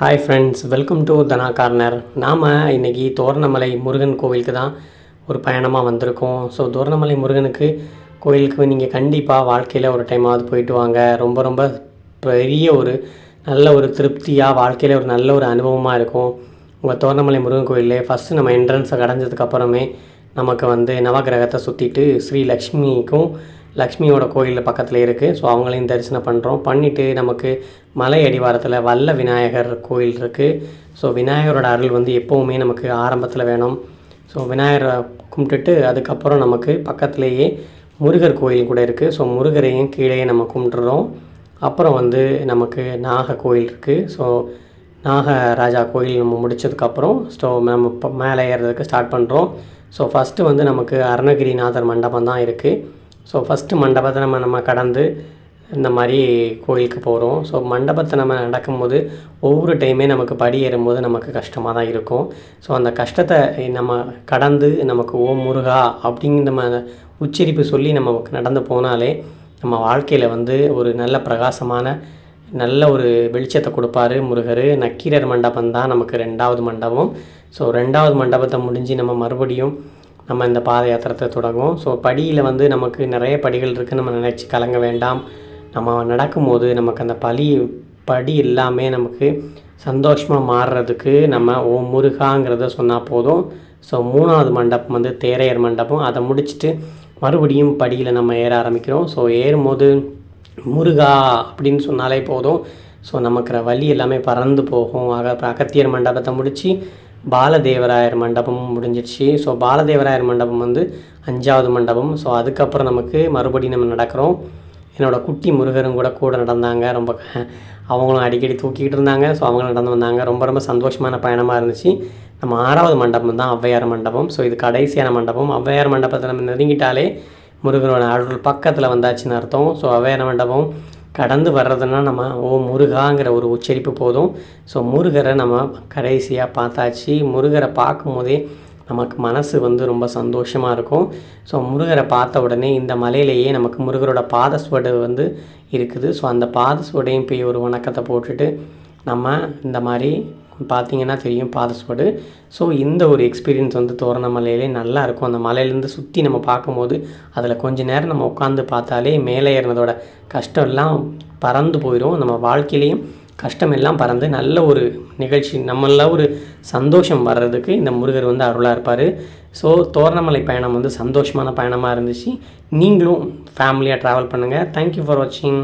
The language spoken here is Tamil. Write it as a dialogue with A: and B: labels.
A: Hi friends welcome to Dhana corner நாம் இன்றைக்கி தோரணமலை முருகன் கோவிலுக்கு தான் ஒரு பயணமாக வந்திருக்கோம். ஸோ தோரணமலை முருகனுக்கு கோயிலுக்கு நீங்கள் கண்டிப்பாக வாழ்க்கையில் ஒரு டைமாவது போயிட்டு வாங்க. ரொம்ப ரொம்ப பெரிய ஒரு நல்ல ஒரு திருப்தியாக வாழ்க்கையில் ஒரு நல்ல ஒரு அனுபவமாக இருக்கும். உங்கள் தோரணமலை முருகன் கோயிலே ஃபஸ்ட்டு நம்ம என்ட்ரன்ஸை கடைஞ்சதுக்கப்புறமே நமக்கு வந்து நவகிரகத்தை சுற்றிட்டு ஸ்ரீ லக்ஷ்மிக்கும் லக்ஷ்மியோட கோயில் பக்கத்தில் இருக்குது ஸோ அவங்களையும் தரிசனம் பண்ணுறோம் பண்ணிவிட்டு நமக்கு மலை அடிவாரத்தில் வல்ல விநாயகர் கோயில் இருக்குது ஸோ விநாயகரோட அருள் வந்து எப்போவுமே நமக்கு ஆரம்பத்தில் வேணும். ஸோ விநாயகரை கும்பிட்டுட்டு அதுக்கப்புறம் நமக்கு பக்கத்துலேயே முருகர் கோயில் கூட இருக்குது ஸோ முருகரையும் கீழே நம்ம கும்பிட்டுறோம். அப்புறம் வந்து நமக்கு நாக கோயில் இருக்குது ஸோ நாகராஜா கோயில் நம்ம முடிச்சதுக்கப்புறம் ஸோ நம்ம மேலே ஏறுறதுக்கு ஸ்டார்ட் பண்ணுறோம் ஸோ ஃபஸ்ட்டு வந்து நமக்கு அருணகிரிநாதர் மண்டபம் தான் இருக்குது ஸோ ஃபஸ்ட்டு மண்டபத்தை நம்ம நம்ம கடந்து இந்த மாதிரி கோயிலுக்கு போகிறோம் ஸோ மண்டபத்தை நம்ம நடக்கும்போது ஒவ்வொரு டைமே நமக்கு படி ஏறும்போது நமக்கு கஷ்டமாக தான் இருக்கும். ஸோ அந்த கஷ்டத்தை நம்ம கடந்து நமக்கு ஓ முருகா அப்படிங்கிற நம்ம உச்சரிப்பு சொல்லி நம்ம நடந்து போனாலே நம்ம வாழ்க்கையில் வந்து ஒரு நல்ல பிரகாசமான நல்ல ஒரு வெளிச்சத்தை கொடுப்பாரு முருகர். நக்கீரர் மண்டபம் தான் நமக்கு ரெண்டாவது மண்டபம். ஸோ ரெண்டாவது மண்டபத்தை முடிஞ்சு நம்ம மறுபடியும் நம்ம இந்த பாத யாத்திரத்தை தொடங்கும் ஸோ படியில் வந்து நமக்கு நிறைய படிகள் இருக்குது நம்ம நினச்சி கலங்க வேண்டாம். நம்ம நடக்கும்போது நமக்கு அந்த பலி படி எல்லாமே நமக்கு சந்தோஷமாக மாறுறதுக்கு நம்ம ஓ முருகாங்கிறத சொன்னால் போதும். ஸோ மூணாவது மண்டபம் வந்து தேரையர் மண்டபம். அதை முடிச்சுட்டு மறுபடியும் படியில் நம்ம ஏற ஆரம்பிக்கிறோம். ஸோ ஏறும்போது முருகா அப்படின்னு சொன்னாலே போதும். ஸோ நமக்கு வழி எல்லாமே பறந்து போகும். ஆக அகத்தியர் மண்டபத்தை முடித்து பாலதேவராயர் மண்டபம் முடிஞ்சிடுச்சு. ஸோ பாலதேவராயர் மண்டபம் வந்து அஞ்சாவது மண்டபம். ஸோ அதுக்கப்புறம் நமக்கு மறுபடியும் நம்ம நடக்கிறோம். என்னோடய குட்டி முருகரும் கூட கூட நடந்தாங்க. ரொம்ப அவங்களும் அடிக்கடி தூக்கிக்கிட்டு இருந்தாங்க. ஸோ அவங்களும் நடந்து வந்தாங்க. ரொம்ப ரொம்ப சந்தோஷமான பயணமாக இருந்துச்சு. நம்ம ஆறாவது மண்டபம் தான் ஔவையார் மண்டபம். ஸோ இது கடைசியான மண்டபம். ஔவையார் மண்டபத்தை நம்ம நெருங்கிட்டாலே முருகனோட அருள் பக்கத்தில் வந்தாச்சுன்னு அர்த்தம். ஸோ ஔவையார் மண்டபம் கடந்து வர்றதுன்னா நம்ம ஓ முருகாங்கிற ஒரு உச்சரிப்பு போதும். ஸோ முருகரை நம்ம கடைசியாக பார்த்தாச்சு. முருகரை பார்க்கும்போதே நமக்கு மனசு வந்து ரொம்ப சந்தோஷமாக இருக்கும். ஸோ முருகரை பார்த்த உடனே இந்த மலையிலேயே நமக்கு முருகரோட பாதஸ்வடு வந்து இருக்குது. ஸோ அந்த பாதஸ்வடையும் போய் ஒரு வணக்கத்தை போட்டுட்டு நம்ம இந்த மாதிரி பார்த்தீங்கன்னா தெரியும் பாதஸ்வடு ஸோ இந்த ஒரு எக்ஸ்பீரியன்ஸ் வந்து தோரண மலையிலே நல்லா இருக்கும். அந்த மலையிலேருந்து சுற்றி நம்ம பார்க்கும்போது அதில் கொஞ்ச நேரம் நம்ம உட்காந்து பார்த்தாலே மேலே ஏறினதோட கஷ்டம் எல்லாம் பறந்து போயிடும் நம்ம வாழ்க்கையிலையும் கஷ்டம் எல்லாம் பறந்து நல்ல ஒரு நிகழ்ச்சி நம்மள ஒரு சந்தோஷம் வர்றதுக்கு இந்த முருகர் வந்து அருளாக இருப்பார். ஸோ தோரணமலை பயணம் வந்து சந்தோஷமான பயணமாக இருந்துச்சு. நீங்களும் ஃபேமிலியாக ட்ராவல் பண்ணுங்கள் தேங்க்யூ ஃபார் வாட்சிங்